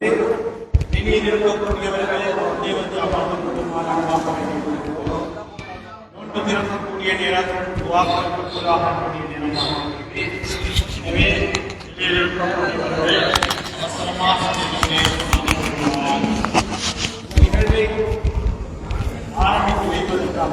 வெளியில் இருக்கக்கூடியவர்களே உள்ளே வந்து அமர்ந்து நோன்பு திறக்கக்கூடிய நேரத்தில் துவாக்களுக்குள்ளாக நேரமாக எனவே வெளியில் இருக்கக்கூடியவர்கள் அவசரமாக நிகழ்வை ஆரம்பித்து வைப்பதற்காக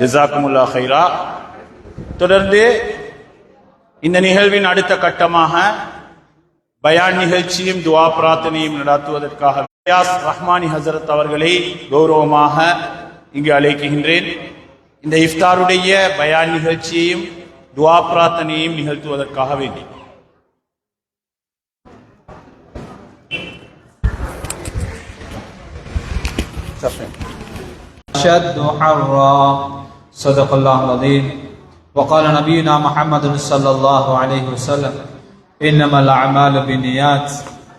ஜசாக்குமுல்லா ஹைரா தொடர்ந்து இந்த நிகழ்வின் அடுத்த கட்டமாக பயான் நிகழ்ச்சியும் துவா பிரார்த்தனையும் நடத்துவதற்காக ரியாஸ் ரஹ்மானி ஹசரத் அவர்களை கௌரவமாக இங்கு அழைக்குகின்றேன் இந்த இஃப்தாருடைய பயான் நிகழ்ச்சியையும் துவா பிரார்த்தனையும் நிகழ்த்துவதற்காக வேண்டி أشد حرا صدق الله العظيم وقال نبينا محمد صلى الله عليه وسلم إنما الأعمال بالنيات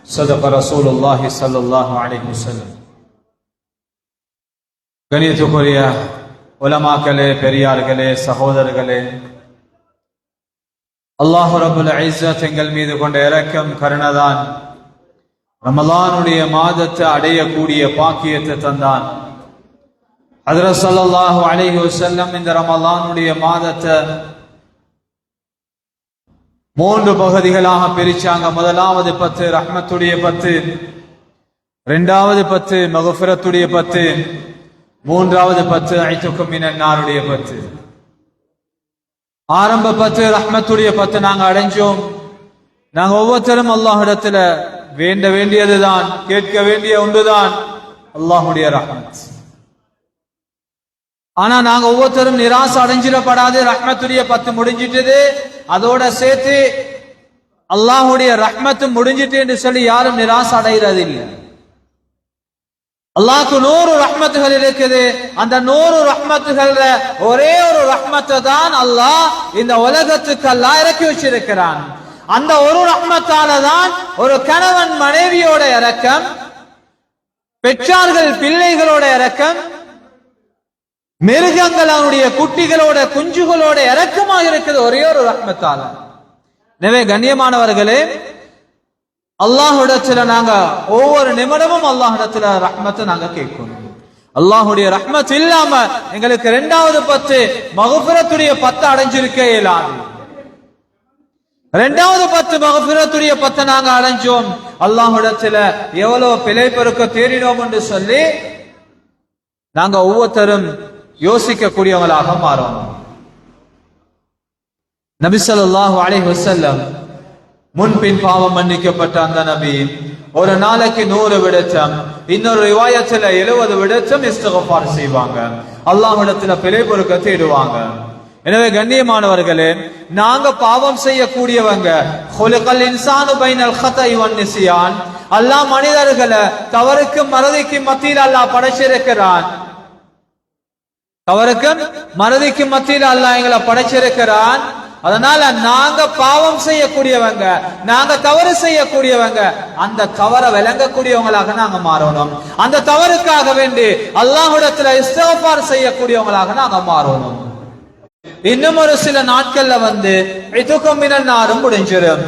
صدق رسول الله صلى الله عليه وسلم கணியத்துக்குரிய உலமாக்களே பெரியார்களே சகோதரர்களே அல்லாஹு ரபுல் ஐஸத் எங்கள் மீது கொண்ட இரக்கம் கருணதான் ரமலானுடைய மாதத்தை அடையக்கூடிய பாக்கியத்தை தந்தான் ஹதரத் ஸல்லல்லாஹு அலைஹி வஸல்லம் இந்த ரமலானுடைய மாதத்தை மூன்று பகுதிகளாக பிரிச்சாங்க. முதலாவது பத்து ரஹ்மத்துடைய பத்து இரண்டாவது பத்து மகஃபிரத்துடைய பத்து மூன்றாவது பத்து ஐத்துக்கும் மினன்னாருடைய பத்து. ஆரம்ப பத்து ரஹ்மத்துடைய பத்து நாங்க அடைஞ்சோம். நாங்க ஒவ்வொருத்தரும் அல்லாஹிடத்துல வேண்ட வேண்டியதுதான் கேட்க வேண்டிய ஒன்றுதான் அல்லாஹுடைய ரஹ்மத். ஆனா நாங்க ஒவ்வொருத்தரும் நிராசை அடைஞ்சிடப்படாது ரஹ்மத்துடைய பத்து முடிஞ்சிட்டது. அதோட சேர்த்து அல்லாஹுடைய ரஹ்மத்து முடிஞ்சிட்டு என்று சொல்லி யாரும் நிராசை அடைகிறது இல்லை அல்லாஹ்க்கு நூறு ரஹ்மத்துகள் இருக்குது. அந்த நூறு ரஹ்மத்துகள்ல ஒரே ஒரு ரஹ்மத்தை தான் அல்லாஹ் இந்த உலகத்துக்கு அல்லாஹ் இறக்கி வச்சிருக்கிறான். அந்த ஒரு ரஹ்மத்தால தான் ஒரு கணவன் மனைவியோட இறக்கம் பெற்றார்கள் பிள்ளைகளோட இறக்கம் மிருகங்கள் அவனுடைய குட்டிகளோட குஞ்சுகளோட இறக்கமாக இருக்கிறது ஒரே ஒரு ரஹ்மத்தால. எனவே கண்ணியமானவர்களே அல்லாஹுடத்துல நாங்க ஒவ்வொரு நிமிடமும் அல்லாஹுடத்துல ரஹ்மத்தை நாங்க கேட்கணும். அல்லாஹுடைய ரஹ்மத் இல்லாம எங்களுக்கு இரண்டாவது பத்து மகபுரத்துடைய பத்து அடைஞ்சிருக்கே இல்லாது ரெண்டாவது பத்து மகபுரத்துடைய பத்தை நாங்க அடைஞ்சோம். அல்லாஹுடத்துல எவ்வளவு பிழை பெருக்க தேடினோம் என்று சொல்லி நாங்க ஒவ்வொருத்தரும் யோசிக்கக்கூடியவங்களாக மாறும். நபிசல்லாஹு ஸல்லல்லாஹு வசல்லம் முன்பின் பாவம் மன்னிக்கப்பட்ட அந்த நபி ஒரு நாளைக்கு நூறு விடச்சம் இன்னொரு ரிவாயத்துல எழுபது விடச்சம் இஸ்தகபார் செய்வாங்க. அல்லாஹிடத்துல பிழை பொறுக்க தேடுவாங்க. எனவே கண்ணியமானவர்களே நாங்க பாவம் செய்யக்கூடியவங்க ஹுலுகல் இன்சானு பைனல் ஹதை நிசியான் அல்லாஹ் மனிதர்களை தவறுக்கும் மறதிக்கும் மத்தியில் அல்லாஹ் படைச்சிருக்கிறான். அவருக்கும் மறதிக்கும் மத்தியில் அல்லாஹ் எங்களை படைச்சிருக்கிறான். அதனால நாங்க பாவம் செய்யக்கூடியவங்க நாங்க தவறு செய்யக்கூடியவங்க அந்த தவறை விளங்கக்கூடியவங்களாக நாங்க மாறணும். அந்த தவறுக்காக வேண்டி அல்லாஹுடத்துல இஸ்திக்ஃபார் செய்யக்கூடியவங்களாக நாங்க மாறணும். இன்னும் ஒரு சில நாட்கள்ல வந்து இதுக்கும் மினன்னாரும் முடிஞ்சிடும்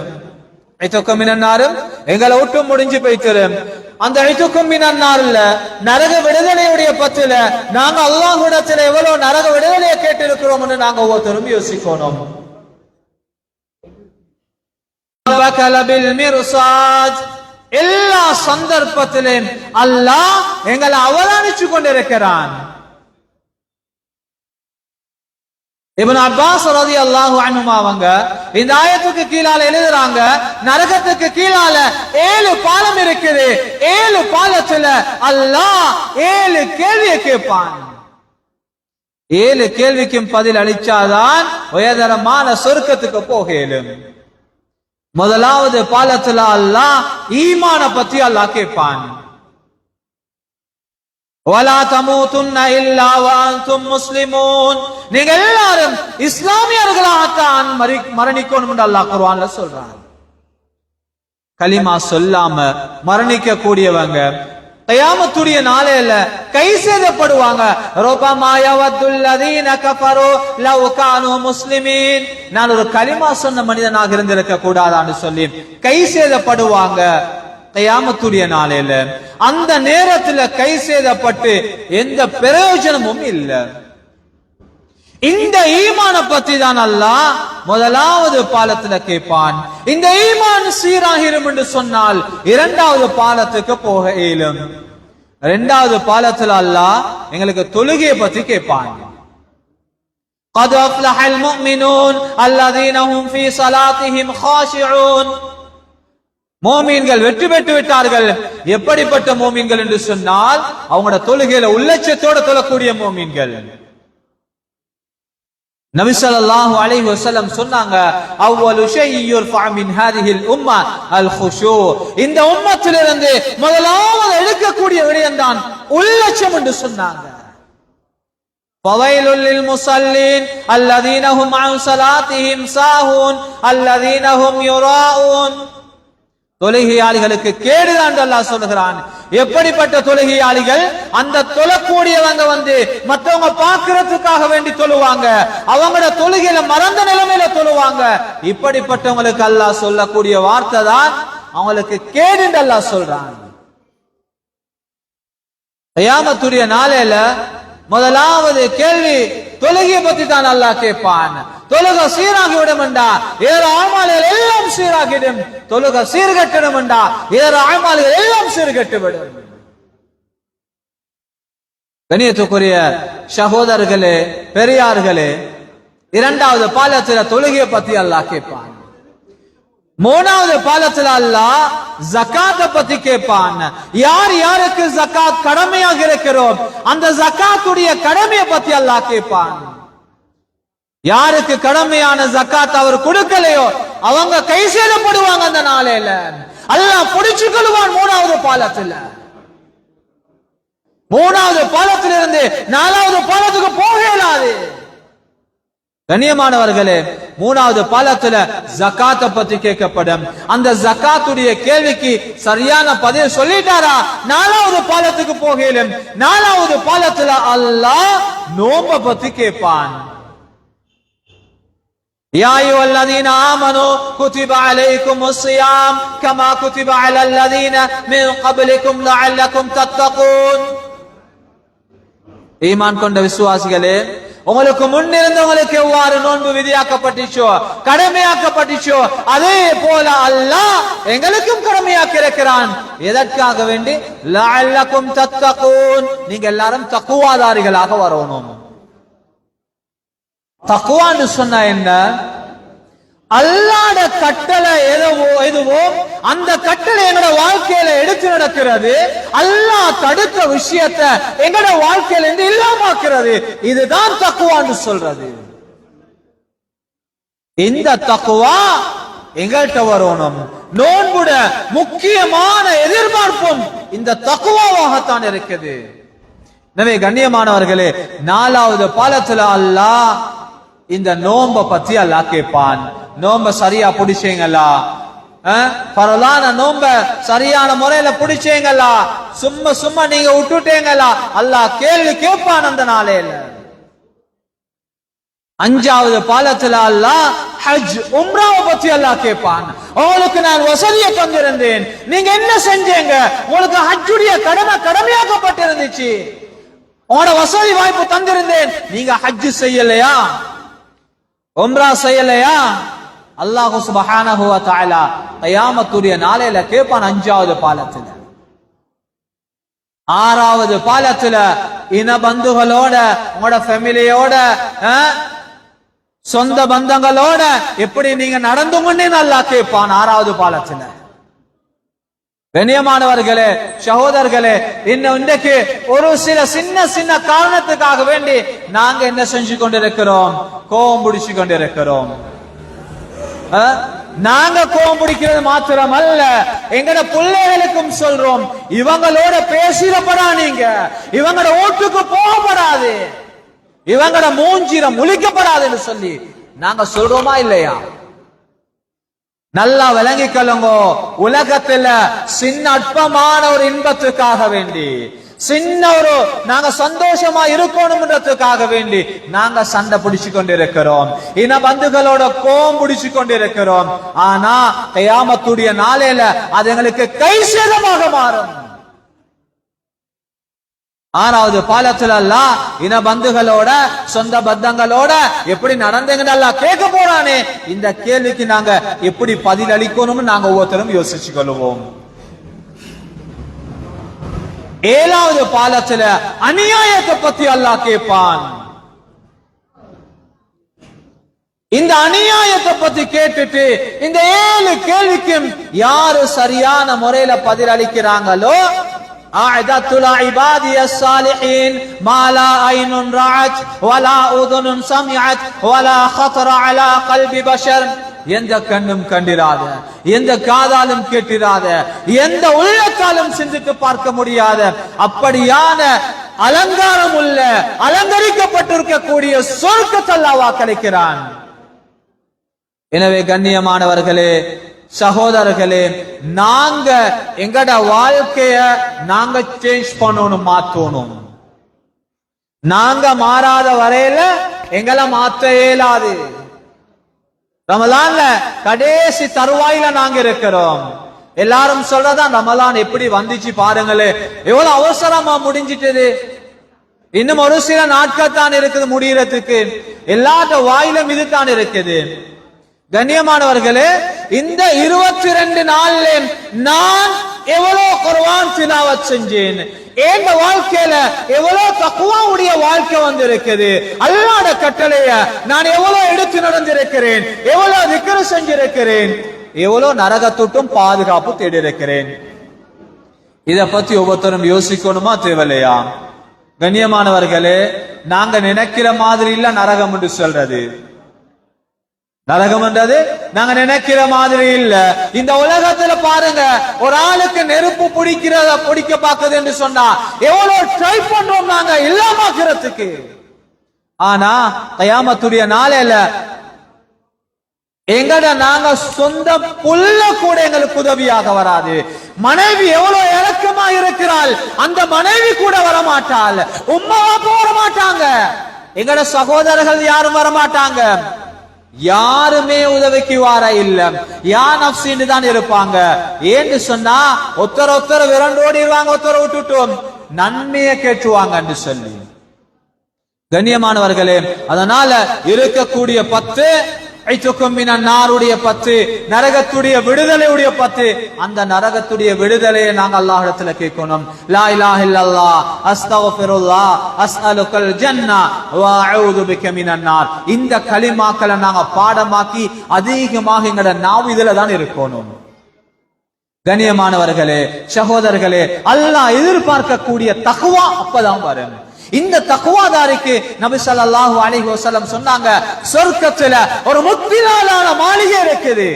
இதுக்கும் மினன்னாரும் எங்களை விட்டு முடிஞ்சு போய்த்திரும். அந்த ஐத்துக்கும் நாள்ல நரக விடுதலையுடைய பத்துல நாங்க அல்லாஹ்விடத்துல எவ்வளவு நரக விடுதலையை கேட்டிருக்கிறோம்னு நாங்க ஒவ்வொருத்தரும் யோசிக்கணும். எல்லா சந்தர்ப்பத்திலும் அல்லாஹ் எங்களை அவதானிச்சு கொண்டிருக்கிறான். இப்னு அப்பாஸ் ரலியல்லாஹு அன்ஹுமா அவங்க இந்த ஆயத்துக்கு கீழால எழுதுறாங்க நரகத்துக்கு கீழால ஏழு பாலம் இருக்குது. ஏழு பாலத்துல அல்லாஹ் ஏழு கேள்வியை கேட்பான். ஏழு கேள்விக்கும் பதில் அளிச்சாதான் உயர்தரமான சொர்க்கத்துக்கு போக இயலும். முதலாவது பாலத்துல அல்லாஹ் ஈமான பத்தி அல்லாஹ் கேட்பான். இல்லா வாந்தும் முஸ்லிமூன். நீங்க எல்லாரும் இஸ்லாமியர்களாகத்தான் மரணிக்கணும் என்று அல்லாஹ் குர்ஆன்ல சொல்றாங்க கலிமா சொல்லாம மரணிக்க கூடியவங்க கயாமத்துடைய நாளையில கை செய்தப்படுவாங்க முஸ்லிமீன். நான் ஒரு கலிமா சொன்ன மனிதனாக இருந்திருக்க கூடாதான்னு சொல்லி கை சேதப்படுவாங்க. கயாமத்துடைய நாளையில அந்த நேரத்துல கை சேதப்பட்டு எந்த பிரயோஜனமும் இல்லை இந்த ஈமான பத்தி தான் அல்லாஹ் முதலாவது பாலத்துல கேட்பான் இந்த ஈமான் சீராகிரும் என்று சொன்னால் இரண்டாவது பாலத்துக்கு போக இயலும் இரண்டாவது பாலத்துல அல்லாஹ் எங்களுக்கு தொழுகையை பத்தி கேட்பான் قد أفلح المؤمنون الذين هم في صلاتهم خاشعون மோமீன்கள் வெற்றி பெற்று விட்டார்கள் எப்படிப்பட்ட மோமீன்கள் என்று சொன்னால் அவங்களோட தொழுகையில உள்ளட்சத்தோட தொழக்கூடிய மோமீன்கள் நபி ஸல்லல்லாஹு அலைஹி வஸல்லம் சொன்னாங்க அவ்வலு ஷைஇ யுர்ஃபா மின் ஹாதிஹில் உம்ம அல் குஷூ இந்த உம்மத்திலிருந்து முதலாவது எடுக்கக்கூடிய விடயம்தான் உள்ளட்சம் என்று சொன்னாங்க فويل للمصلين الذين هم عن صلاتهم ساهون الذين هم يراءون தொழுகையாளிகளுக்கு கேடுதான் அல்லாஹ் சொல்லுகிறான். எப்படிப்பட்ட தொழுகையாளிகள்? அந்த தொழக்கூடியவங்க வந்து மற்றவங்க பாக்குறதுக்காக வேண்டி தொழுவாங்க. அவங்களோட தொழுகையில மறந்த நிலைமையில தொழுவாங்க. இப்படிப்பட்டவங்களுக்கு அல்லாஹ் சொல்லக்கூடிய வார்த்தை தான் அவங்களுக்கு கேடு அல்லாஹ் சொல்றான். கயாமத்துடைய நாளையில முதலாவது கேள்வி தொழுகையை பத்தி தான் அல்லாஹ் கேட்பான். தொழுக சீராகி விடுமெண்டா ஏற ஆமாளிகள் எல்லாம் சீராகிடும் தொழுக சீர்கட்டிடுமெண்டா ஏற ஆமாளிகள் எல்லாம் சீர்கட்டு விடும் கணியத்துக்குரிய சகோதரர்களே பெரியார்களே இரண்டாவது பாலத்தில தொழுகையை பத்தி அல்லாஹ் கேட்பான். மூணாவது பாலத்துல அல்லாஹ் ஜக்காத்த பத்தி கேட்பான் யார் யாருக்கு ஜக்காத் கடமையாக இருக்கிறோம் அந்த ஜக்காத்துடைய கடமையை பத்தி அல்லாஹ் கேட்பான் யாருக்கு கடமையான ஜக்காத் அவர் கொடுக்கலையோ அவங்க கை சேதப்படுவாங்க அந்த நாளையில. அல்லாஹ் புடிச்சு கொள்வான் மூணாவது பாலத்துல மூணாவது பாலத்திலிருந்து நாலாவது பாலத்துக்கு போக இயலாது கண்ணியமானவர்களே மூணாவது பாலத்துல ஜக்காத்த பத்தி கேட்கப்படும் அந்த ஜக்காத்துடைய கேள்விக்கு சரியான பதில் சொல்லிட்டாரா நாலாவது பாலத்துக்கு போகலும் நாலாவது பாலத்துல அல்லாஹ் நோம்ப பத்தி கேட்பான் يا أيها الذين آمنوا كتب عليكم الصيام كما كتب على الذين من قبلكم لعلكم تتقون ஈமான் கொண்ட விசுவாசிகளே உங்களுக்கு முன்னிருந்தவங்களுக்கு எவ்வாறு நோன்பு விதியாக்கப்பட்டுச்சோ கடமையாக்கப்பட்டுச்சோ அதே போல அல்லாஹ் எங்களுக்கும் கடமையாக்கி இருக்கிறான். எதற்காக வேண்டி? லஅல்லக்கும் தத்தகூன். நீங்க எல்லாரும் தக்குவாதாரிகளாக வரணும். தக்குவான்னு சொன்னா என்ன? அல்லாத கட்டளை எதுவோ எதுவோ அந்த கட்டளை எங்களோட வாழ்க்கையில எடுத்து நடக்கிறது. அல்லாஹ் தடுத்த விஷயத்த எங்களோட வாழ்க்கையில இருந்து இல்லாமாக்குறது. இதுதான் தக்குவான்னு சொல்றது. இந்த தக்குவா எங்கள்கிட்ட வரணும். நோன்புட முக்கியமான எதிர்பார்ப்பும் இந்த தக்குவாவாகத்தான் இருக்குது. எனவே கண்ணியமானவர்களே நாலாவது பாலத்துல அல்லாஹ் இந்த நோன்பை பத்தி அல்லாஹ் கேட்பான். நோம்ப சரியா பிடிச்சீங்களா? பரவான நோம்ப சரியான முறையில பிடிச்சீங்களா? சும்மா சும்மா நீங்க விட்டுட்டீங்களா? அல்லாஹ் கேள்வி கேட்பான் அந்த நாளையில அஞ்சாவது பாலத்துல அல்லாஹ் ஹஜ் உம்ராவை பத்தி அல்லா கேட்பான். உங்களுக்கு நான் வசதியை தந்திருந்தேன். நீங்க என்ன செஞ்சீங்க? உங்களுக்கு ஹஜ்ஜுடைய கடமை கடமையாக்கப்பட்டிருந்துச்சு. உங்களோட வசதி வாய்ப்பு தந்திருந்தேன். நீங்க ஹஜ் செய்யலையா? உம்ரா செய்யலையா? அல்லாஹு சுபஹானஹு நாளையில கேட்பான் அஞ்சாவது பாலத்துல. ஆறாவது பாலத்துல இன பந்துகளோட உங்களோட ஃபேமிலியோட சொந்த பந்தங்களோட எப்படி நீங்க நடந்து கொண்டே நல்லா கேட்பான் ஆறாவது பாலத்துல. கண்ணியமானவர்களே சகோதரர்களே இன்னும் இன்றைக்கு ஒரு சில சின்ன சின்ன காரணத்துக்காக வேண்டி நாங்க என்ன செஞ்சு கொண்டிருக்கிறோம்? கோபம் பிடிச்சு கொண்டிருக்கிறோம். நாங்க கோபம் பிடிக்கிறது மாத்திரம் அல்ல எங்கட பிள்ளைகளுக்கும் சொல்றோம். இவங்களோட பேசிடப்படா நீங்க. இவங்களோட ஓட்டுக்கு போகப்படாது. இவங்களோட மூஞ்சிரம் முழிக்கப்படாதுன்னு சொல்லி நாங்க சொல்றோமா இல்லையா? நல்லா விளங்கிக்கொள்ளுங்கோ. உலகத்துல சின்ன அற்பமான ஒரு இன்பத்துக்காக வேண்டி. சின்ன ஒரு நாங்க சந்தோஷமா இருக்கணும்ன்றதுக்காக வேண்டி நாங்க சண்டை பிடிச்சு கொண்டிருக்கிறோம் இன பந்துகளோட கோம் பிடிச்சு கொண்டிருக்கிறோம் ஆனா கையாமத்துடைய நாளையில அது எங்களுக்கு கைசேதமாக மாறும். ஆறாவது பாலத்துல எல்லாம் இன பந்துகளோட சொந்த பந்தங்களோட எப்படி நடந்தீங்கன்னு கேட்க போறானே? இந்த கேள்விக்கு நாங்க எப்படி பதில் அளிக்கணும்னு நாங்க ஒவ்வொருத்தரும் யோசிச்சு கொள்வோம் ஏழாவது பாலத்துல அநியாயத்தை பத்தி அல்லாஹ் கேட்பான் இந்த அநியாயத்தை பத்தி கேட்டுட்டு இந்த ஏழு கேள்விக்கும் யாரு சரியான முறையில பதிலளிக்கிறாங்களோ أعددت لعبادي الصالحين ما لا عين رأت ولا أذن سمعت ولا خطر على قلب بشر எந்த கண்ணும் கண்டிராத எந்த காதாலும் கேட்டிராத எந்த உள்ளத்தாலும் சிந்தித்து பார்க்க முடியாத அப்படியான அலங்காரம் உள்ள அலங்கரிக்கப்பட்டிருக்கக்கூடிய சொர்க்கத்தல்லா வாக்களிக்கிறான் எனவே கண்ணியமானவர்களே சகோதரர்களே நாங்க எங்கட வாழ்க்கைய நாங்க சேஞ்ச் பண்ணணும் மாத்தணும். நாங்க மாறாத வரையில எங்களை மாத்த இயலாது. ரமலான்ல கடைசி தருவாயில நாங்க இருக்கிறோம். எல்லாரும் சொல்றதா ரமலான் எப்படி வந்துச்சு பாருங்களே. எவ்வளவு அவசரமா முடிஞ்சிட்டது. இன்னும் ஒரு சில நாட்கள் தான் இருக்குது முடியறதுக்கு. எல்லாத்த வாயிலும் இதுதான் இருக்குது. கண்ணியமானவர்களே இந்த இருபத்தி ரெண்டு நாள்ல நான் எவ்வளவு குர்ஆன் திலாவத் செஞ்சேன்? என் வாழ்க்கையில எவ்வளவு தக்குவாவுடைய வாழ்க்கை வந்து இருக்குது அல்லாட கட்டளைய நான் எவ்வளவு எடுத்து நடந்திருக்கிறேன்? எவ்வளவு திக்கரு செஞ்சிருக்கிறேன்? எவ்வளவு நரகத்துட்டும் பாதுகாப்பு தேடி இருக்கிறேன் இத பத்தி ஒவ்வொருத்தரும் யோசிக்கணுமா தேவையில்லையா? கண்ணியமானவர்களே நாங்க நினைக்கிற மாதிரி இல்ல நரகம் என்று சொல்றது. நரகம் என்றது நாங்க நினைக்கிற மாதிரி இல்ல. இந்த உலகத்துல பாருங்க ஒரு ஆளுக்கு நெருப்பு பிடிக்கிறத பிடிக்க பாக்குது என்று சொன்னா எவ்வளவு ட்ரை பண்றோம் நாங்க இல்லாமக்கிறதுக்கு. ஆனா கயாமத்துடைய நாளையில எங்கட நாங்க சொந்த புல்ல கூட எங்களுக்கு உதவியாக வராது. மனைவி எவ்வளவு இறக்கமா இருக்கிறாள் அந்த மனைவி கூட வர மாட்டாள் உம்மாவா போக மாட்டாங்க. எங்கட சகோதரர்கள் யாரும் வர மாட்டாங்க யாருமே உதவிக்கு வார இல்ல. யா நப்சின்னு தான் இருப்பாங்க. ஏன்னு சொன்னா ஒத்தர ஒத்தர விரண்டு ஓடிடுவாங்க ஒத்தர விட்டுட்டோம். நன்மையை கேட்டுவாங்கன்னு சொல்லி. கண்ணியமானவர்களே அதனால இருக்கக்கூடிய பத்து நாருடைய பத்து நரகத்துடைய விடுதலையுடைய பத்து. அந்த நரகத்துடைய விடுதலையை நாங்க அல்லாஹிடத்துல கேட்கணும். லா இலாஹ இல்லல்லாஹ் அஸ்தக்ஃபிருல்லாஹ் அஸ்அலுக்கல் ஜன்னா வ அஊது பிக மினன் நார். இந்த கலிமாக்களை நாங்க பாடமாக்கி அதிகமாக எங்கட இதுல தான் இருக்கணும். கண்ணியமானவர்களே சகோதரர்களே அல்லாஹ் எதிர்பார்க்கக்கூடிய தகுவா அப்பதான் வரும். இந்த தக்குவாதாரிக்கு நபி சல்லாஹு அலைஹி வசலம் சொன்னாங்க சொர்க்கத்துல ஒரு முத்திலாலான மாளிகை இருக்குது.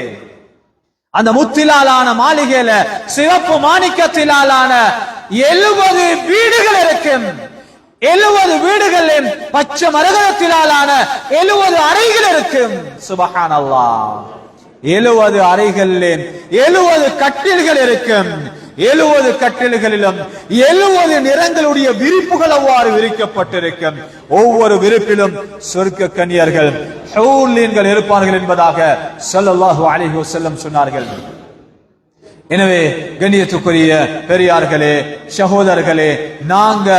அந்த முத்திலாலான மாளிகையில சிவப்பு மாணிக்கத்திலாலான எழுபது வீடுகள் இருக்கும். எழுபது வீடுகளின் பச்சை மரகதத்திலாலான எழுபது அறைகள் இருக்கும். சுபஹானல்லாஹ். எழுபது அறைகளின் எழுபது கட்டில்கள் இருக்கும். எழுபது கட்டில்களிலும் எழுபது நிறங்களுடைய விரிப்புகள் அவ்வாறு விரிக்கப்பட்டிருக்கும். ஒவ்வொரு விரிப்பிலும் சொர்க்க கன்னியர்கள் இருப்பார்கள் என்பதாக சொல்லல்லாஹு அலிஹு செல்லம் சொன்னார்கள். எனவே கண்ணியத்துக்குரிய பெரியார்களே சகோதரர்களே நாங்க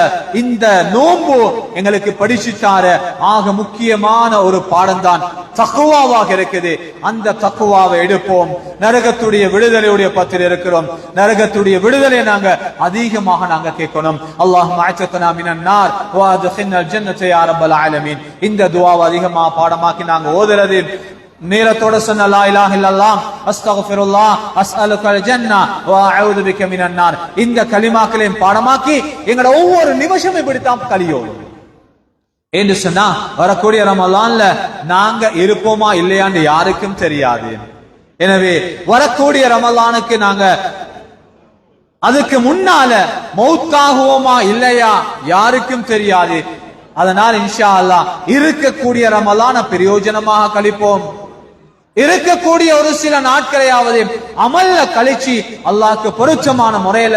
இந்த நோன்பு எங்களுக்கு படிச்சுட்டார ஆக முக்கியமான ஒரு பாடம்தான். தக்குவாவாக இருக்குது. அந்த தக்குவாவை எடுப்போம். நரகத்துடைய விடுதலையுடைய பத்தில் இருக்கிறோம். நரகத்துடைய விடுதலை நாங்க அதிகமாக நாங்க கேட்கணும். அல்லாஹ் மாய்ச்சத்தனா மினன் நார். வாதுகின்னல் ஜன்னத்தை ஆரம்பல் ஆலமீன். இந்த துவாவை அதிகமாக பாடமாக்கி நாங்க ஓதுறது நீளத்தோட சொன்ன லா இலாஹ இல்லல்லாஹ் அஸ்தக்ஃபிருல்லாஹ் அஸ்அலுக்கல் ஜன்னா வ அஊது பிக மினன் நார். இந்த கலிமாக்களையும் பாடமாக்கி எங்கட ஒவ்வொரு நிமிஷமும் இப்படித்தான் கலியோம் என்று சொன்னா வரக்கூடிய ரமலான்ல நாங்க இருப்போமா இல்லையான்னு யாருக்கும் தெரியாது. எனவே வரக்கூடிய ரமலானுக்கு நாங்க அதுக்கு முன்னால மௌத்தாகுவோமா இல்லையா யாருக்கும் தெரியாது. அதனால் இன்ஷா அல்லாஹ் இருக்கக்கூடிய ரமலான பிரயோஜனமாக கழிப்போம் இருக்கக்கூடிய ஒரு சில நாட்களையாவது அமல்ல கழிச்சு அல்லாஹ்க்கு பொருச்சமான முறையில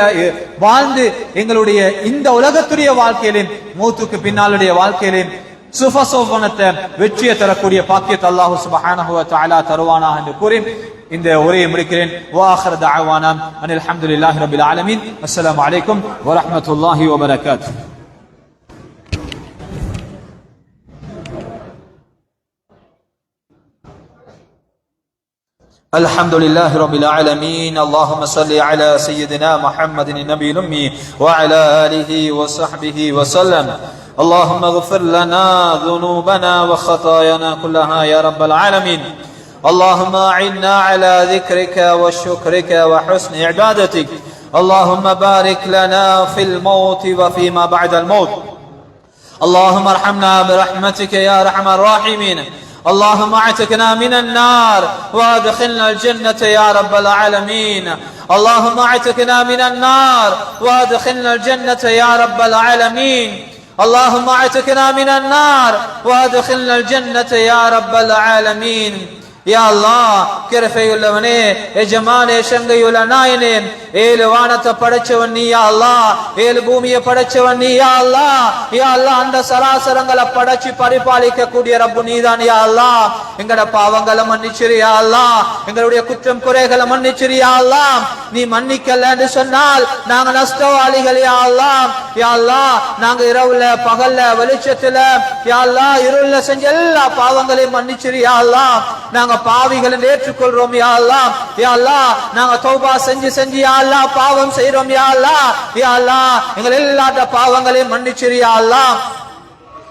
வாழ்ந்து எங்களுடைய இந்த உலகத்துடைய வாழ்க்கையிலும் மூத்துக்கு பின்னாலுடைய வாழ்க்கையிலும் சுபசோபனத்தை வெற்றியை தரக்கூடிய பாக்கியத்தை அல்லாஹு சுபஹானஹு தஆலா தருவானா என்று கூறி இந்த உரையை முடிக்கிறேன். வாஹர் தஅவானா அனில் ஹம்துலில்லாஹி ரப்பில் ஆலமீன். அஸ்ஸலாமு அலைக்கும் வ ரஹ்மத்துல்லாஹி வ பரகாத்துஹு. الحمد لله رب العالمين. اللهم صل على سيدنا محمد النبي الأمي وعلى آله وصحبه وسلم. اللهم اغفر لنا ذنوبنا وخطايانا كلها يا رب العالمين. اللهم أعنا على ذكرك وشكرك وحسن عبادتك. اللهم بارك لنا في الموت وفيما بعد الموت. اللهم ارحمنا برحمتك يا أرحم الراحمين. اللهم اعتقنا من النار وادخلنا الجنة يا رب العالمين. اللهم اعتقنا من النار وادخلنا الجنة يا رب العالمين. اللهم اعتقنا من النار وادخلنا الجنة يا رب العالمين. யா அல்லாஹ் கிருபையுள்ளவனே எஜமானே சங்கையுள்ள நாயனே ஏழு வானத்தை படைச்சவன் நீ யா அல்லாஹ் ஏழு பூமியை படைச்சவன் நீ யா அல்லாஹ் யா அல்லாஹ் அந்த சராசரங்களை படைச்சு பரிபாலிக்க கூடிய ரப்பு நீதான் யா அல்லாஹ். எங்கட பாவங்களை மன்னிச்சிரு யா அல்லாஹ் எங்களுடைய குற்றம் குறைகளை மன்னிச்சிரு யா அல்லாஹ். நீ மன்னிக்கலன்னு சொன்னால் நாங்க நஷ்டவாளிகள் யா அல்லாஹ். யா அல்லாஹ் நாங்க இரவுல பகல்ல வெளிச்சத்துல யா அல்லாஹ் இருள்ல செஞ்ச எல்லா பாவங்களையும் மன்னிச்சிரு யா அல்லாஹ். நாங்க பாவிகளை ஏற்றுக்கொள்றோம் யா அல்லாஹ். யா நாங்க தௌபா செஞ்சு செஞ்சு யா பாவம் செய்யறோம் யா அல்லாஹ். யா அல்லாஹ் எங்கள் பாவங்களையும் மன்னிச்சிரு யா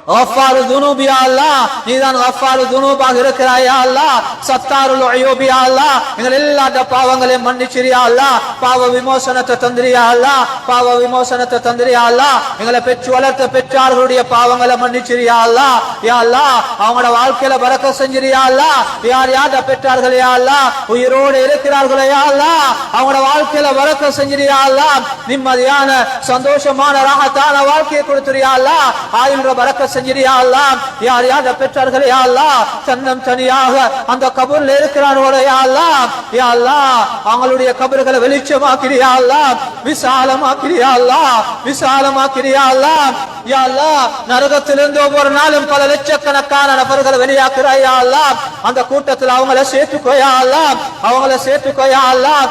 கஃபாரு துனூபியா அல்லா நீ தான் கஃபாரு துனூபாக இருக்கிறாயா அல்லா சத்தாருல் அயோபியா அல்லா எங்கள் எல்லா பாவங்களையும் மன்னிச்சிரியா அல்லா பாவ விமோசனத்தை தந்திரியா அல்லா பாவ விமோசனத்தை தந்திரியா அல்லா எங்களை பெற்று வளர்த்த பெற்றார்களுடைய பாவங்களை மன்னிச்சிரியா அல்லா யா அல்லா அவங்களோட வாழ்க்கையில பறக்க செஞ்சிரு அல்லா யார் யார பெற்றார்கள் யா அல்லா உயிரோடு இருக்கிறார்களோ யா அல்லா அவங்களோட வாழ்க்கையில பறக்க செஞ்சிரு அல்லா நிம்மதியான சந்தோஷமான ராகத்தான வாழ்க்கையை கொடுத்துரியா அல்லா ஆயுள் பறக்க செஞ்சிரு யா அல்லாஹ். யார் யார்ட பெற்றார்கள் யா அல்லாஹ். தன்னம் தனியாக அந்த கபூர்ல இருக்கிறார்களோ யா அல்லாஹ். யா அல்லாஹ் அவங்களுடைய கபர்களை வெளிச்சமாக்கிறியா அல்லாஹ். விசாலமாக்கிறியா அல்லாஹ். விசாலமாக்கிறியா அல்லாஹ். யா அல்லாஹ் நரகத்திலிருந்து ஒவ்வொரு நாளும் பல லட்சக்கணக்கான நபர்களை வெளியாக்குறாயா அல்லாஹ். அந்த கூட்டத்தில் அவங்கள சேர்த்துக்கோயா அல்லாஹ். அவங்கள சேர்த்துக்கோயா அல்லாஹ்.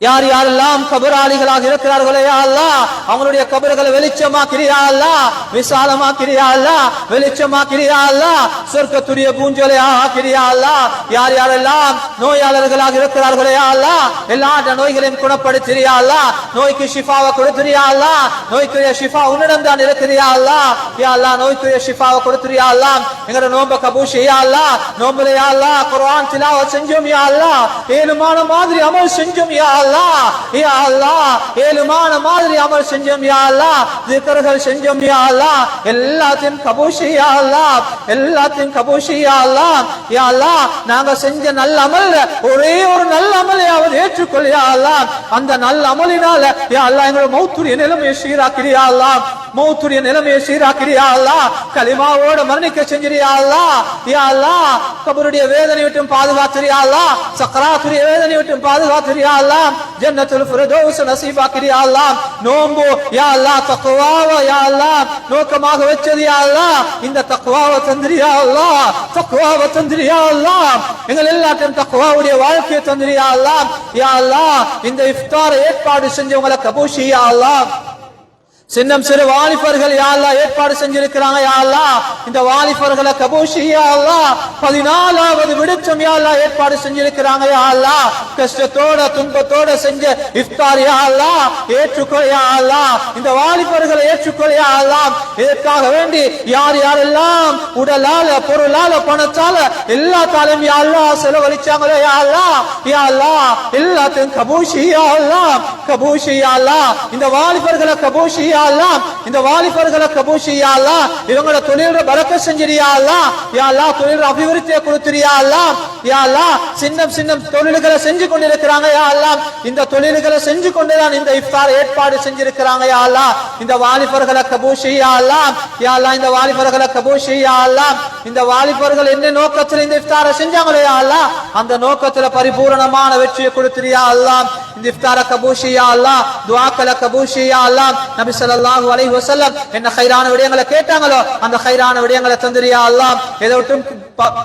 யார் யாரெல்லாம் கபராளிகளாக இருக்கிறார்களோ அல்லா அல்லாஹ் அவங்களுடைய கபறுகளை வெளிச்சமாக்கிறியா அல்லாஹ் விசாலமாக்கிறியா வெளிச்சமா வெளிச்சமாக்கிறியா அல்லாஹ் சொர்க்கத்துடைய பூஞ்சோலை ஆக்கிறியா அல்லாஹ் யார் யாரெல்லாம் நோயாளர்களாக இருக்கிறார்களோ யா எல்லா நோய்களையும் குணப்படுத்திறியா அல்லாஹ் நோய்க்கு ஷிஃபாவை கொடுத்துறியா அல்லாஹ் நோய்க்குரிய ஷிஃபா உன்னிடம் தான் இருக்கிறியா அல்லாஹ் யா அல்லா நோய்க்குரிய ஷிஃபாவை கொடுத்துறியா அல்லாஹ் எங்களோட நோம்ப கபூஷ் யா அல்லாஹ் நோம்புல யா அல்லாஹ் குர்ஆன் செஞ்சோம் யா அல்லாஹ் ஏழுமான மாதிரி அமல் செஞ்சோம் யா அல்லாஹ் யா அல்லாஹ் ஏழுமான மாதிரி அமல் செஞ்சோம் யா அல்லாஹ் திக்ர்கள் செஞ்சோம் யா அல்லாஹ் எல்லாத்தையும் கபூஷ் யா அல்லாஹ் எல்லாத்தையும் கபூஷ் யா அல்லாஹ் யா அல்லாஹ் நாங்க செஞ்ச நல்ல அமல் ஒரே ஒரு நல்ல அமலையாவது ஏற்றுக்கொள் யா அல்லாஹ் அந்த நல்ல அமலினால யா அல்லாஹ் எங்களோட மௌத்துடைய நிலைமையை சீராக்கிறியா அல்லாஹ் மௌத்துடைய நிலைமையை சீராக்கிறியா அல்லாஹ் கலிமாவோட மரணிக்க செஞ்சிரியா அல்லாஹ் யா அல்லாஹ் கபருடைய வேதனை விட்டும் பாதுகாத்திரியா அல்லாஹ் சக்கராத்துடைய வேதனை விட்டும் பாதுகாத்திரியா அல்லாஹ் ஜன்னத்துல் ஃபிர்தௌஸ் நசீபாக்கிறியா அல்லா நோம்பு யா அல்லா தக்குவாவ யா அல்லா நோக்கமாக வச்சது யா அல்லா இந்த தக்குவாவ தந்திரி யா அல்லா தக்குவாவ தந்திரி யா அல்லா எங்கள் எல்லாத்தையும் தக்குவாவுடைய வாழ்க்கையை தந்திரியா அல்லா யா அல்லா இந்த இஃப்தார் ஏற்பாடு செஞ்சவங்களை கபூஷி யா அல்லா சின்னம் சிறு வாலிபர்கள் யா ஏற்பாடு செஞ்சிருக்கிறாங்க யா இந்த வாலிபர்களை கபூஷி யா பதினாலாவது விடுச்சம் யா ஏற்பாடு செஞ்சிருக்கிறாங்க யா கஷ்டத்தோட துன்பத்தோட செஞ்ச இஃப்தார் யா ஏற்றுக்கொள் யா இந்த வாலிபர்களை ஏற்றுக்கொள் யா இதற்காக வேண்டி யார் யாரெல்லாம் உடலால பொருளால பணத்தால எல்லா தாலும் செலவழிச்சாங்களோ யா அல்லாஹ். எல்லாத்தையும் கபூஷி யா கபூஷி யா இந்த வாலிபர்களை கபூஷி யா இந்த வாலிபர்களை கபூஷி யா இவங்களோட தொழில பறக்க செஞ்சிரியா அல்லாஹ் தொழில் அபிவிருத்தியை கொடுத்துறியா அல்லாஹ் யா சின்னம் சின்னம் தொழில்களை செஞ்சு கொண்டிருக்கிறாங்க யா இந்த தொழில்களை செஞ்சு கொண்டுதான் இந்த இஃப்தார் ஏற்பாடு செஞ்சிருக்கிறாங்க யா இந்த வாலிபர்களை கபூஷி யா அல்லாஹ் இந்த வாலிபர்களை கபூஷி யா இந்த வாலிபர்கள் என்ன நோக்கத்தில் இந்த இஃப்தாரை செஞ்சாங்களோ யா அந்த நோக்கத்துல பரிபூரணமான வெற்றியை கொடுத்துறியா அல்லாஹ் இந்த இஃப்தார கபூஷி யா அல்லாஹ் துஆக்களை கபூஷி யா அல்லாஹ் நபி ஸல்லல்லாஹு அலைஹி வஸல்லம் என்ன கைரான விடயங்களை கேட்டாங்களோ அந்த கைரான விடயங்களை தந்திரியா அல்லாஹ் எதை விட்டும் ப-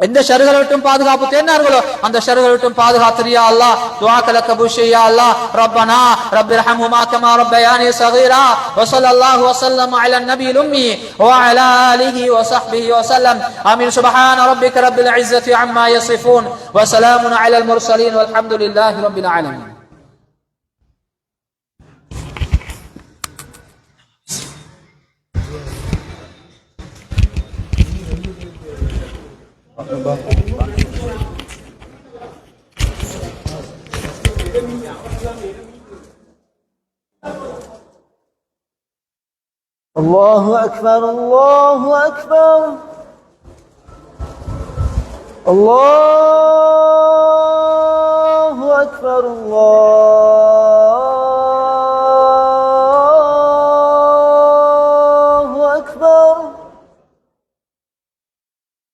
எந்த ஷர்களை விட்டும் பாதுகாப்பு தேடினார்களோ அந்த ஷர்களை விட்டும் பாதுகாத்திரியா அல்லாஹ் துஆக்களை கபூல் செய்யா அல்லாஹ் ரப்பனா ரப்பி ரஹம்ஹுமா comma ரப்பயானி صغيرا وصلى الله وسلم على النبي الامي وعلى اله وصحبه وسلم امين سبحان ربك رب العزه عما يصفون وسلام على المرسلين والحمد لله رب العالمين Bak. Allahu Ekber, Allahu Ekber. Allahu Ekber,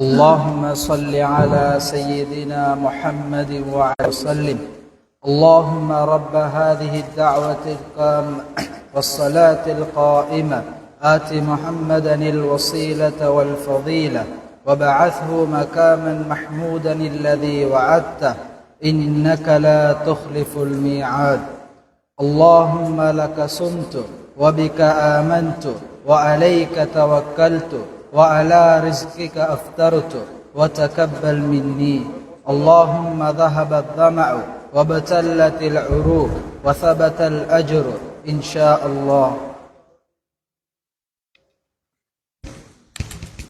اللهم صل على سيدنا محمد وعلى وسلم. اللهم رب هذه الدعوة القامة والصلاة القائمة. آت محمدا الوسيلة والفضيلة. وبعثه مكاما محمودا الذي وعدته. إنك لا تخلف الميعاد. اللهم لك صمت وبك آمنت وعليك توكلت. وعلى رزقك أفطرت وتكبل مني. اللهم ذهب الظمأ وابتلت العروق وثبت الأجر إن شاء الله.